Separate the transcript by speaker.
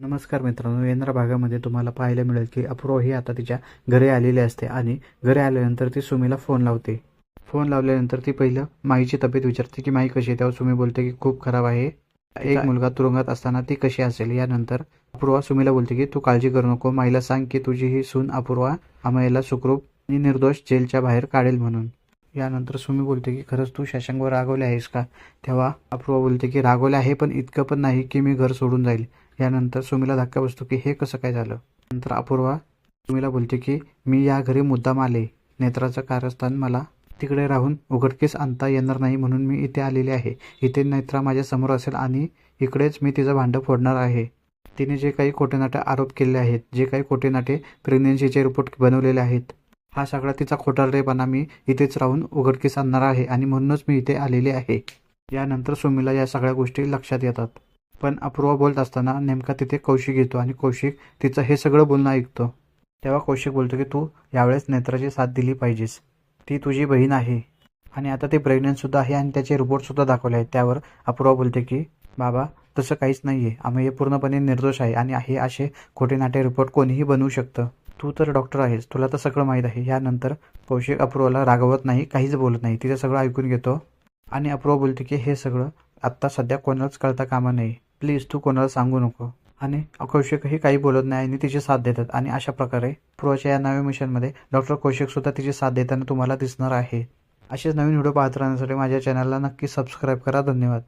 Speaker 1: नमस्कार मित्रांनो येणाऱ्या भागामध्ये तुम्हाला पाहायला मिळेल की अपूर्व ही आता तिच्या घरी आलेली असते आणि घरी आल्यानंतर ती सुमीला फोन लावते. फोन लावल्यानंतर ती पहिलं माईची तब्येत विचारते की माई कशी आहे? तेव्हा सुमी बोलते की खूप खराब आहे. एक मुलगा तुरुंगात असताना ती कशी असेल यानंतर अपूर्वा सुमीला बोलते की तू काळजी करू नको माईला सांग की तुझी ही सून अपूर्वा अमयला सुखरूप आणि निर्दोष जेलच्या बाहेर काढेल म्हणून. यानंतर सुमी बोलते की खरंच तू शशांकवर रागवले आहेस का? तेव्हा अपूर्वा बोलते की रागवले आहे पण इतकं पण नाही की मी घर सोडून जाईल. यानंतर सुमीला धक्का बसतो की हे कसं काय झालं? नंतर अपूर्वा सुमीला बोलते की मी या घरी मुद्दाम आले. नेत्राचं कारस्थान मला तिकडे राहून उघडकीस आणता येणार नाही म्हणून मी इथे आलेले आहे. इथे नेत्रा माझ्यासमोर असेल आणि इकडेच मी तिचं भांडं फोडणार आहे. तिने जे काही खोटेनाटे आरोप केले आहेत जे काही खोटेनाटे प्रेग्नेन्सीचे रिपोर्ट बनवलेले आहेत हा सगळा तिचा खोटारडेपणा मी इथेच राहून उघडकीस आणणार आहे आणि म्हणूनच मी इथे आलेले आहे. यानंतर सुमीला या सगळ्या गोष्टी लक्षात येतात. पण अपूर्वा बोलत असताना नेमका तिथे कौशिक येतो आणि कौशिक तिचं हे सगळं बोलणं ऐकतो. तेव्हा कौशिक बोलतो की तू यावेळेस नेत्राची साथ दिली पाहिजेस. ती तुझी बहीण आहे. आणि आता ती प्रेग्नंटसुद्धा आहे आणि त्याचे रिपोर्टसुद्धा दाखवले आहेत. त्यावर अपूर्वा बोलते की बाबा तसं काहीच नाही आहे आम्ही हे पूर्णपणे निर्दोष आहे आणि हे असे खोटे नाटे रिपोर्ट कोणीही बनवू शकतं. तू तर डॉक्टर आहेस. तुला तर सगळं माहीत आहे. यानंतर कौशिक अपूर्वाला रागवत नाही काहीच बोलत नाही. तिचं सगळं ऐकून घेतो. आणि अपूर्वा बोलते की हे सगळं आत्ता सध्या कोणालाच कळता कामा नाही प्लीज तू कोणाला सांगू नको. आणि कौशिकही काही बोलत नाही आणि तिची साथ देतात. आणि अशा प्रकारे पूर्वाच्या या नव्या मिशनमध्ये डॉक्टर कौशिकसुद्धा तिची साथ देताना तुम्हाला दिसणार आहे. असेच नवीन व्हिडिओ पाहत राहण्यासाठी माझ्या चॅनलला नक्की सबस्क्राईब करा. धन्यवाद.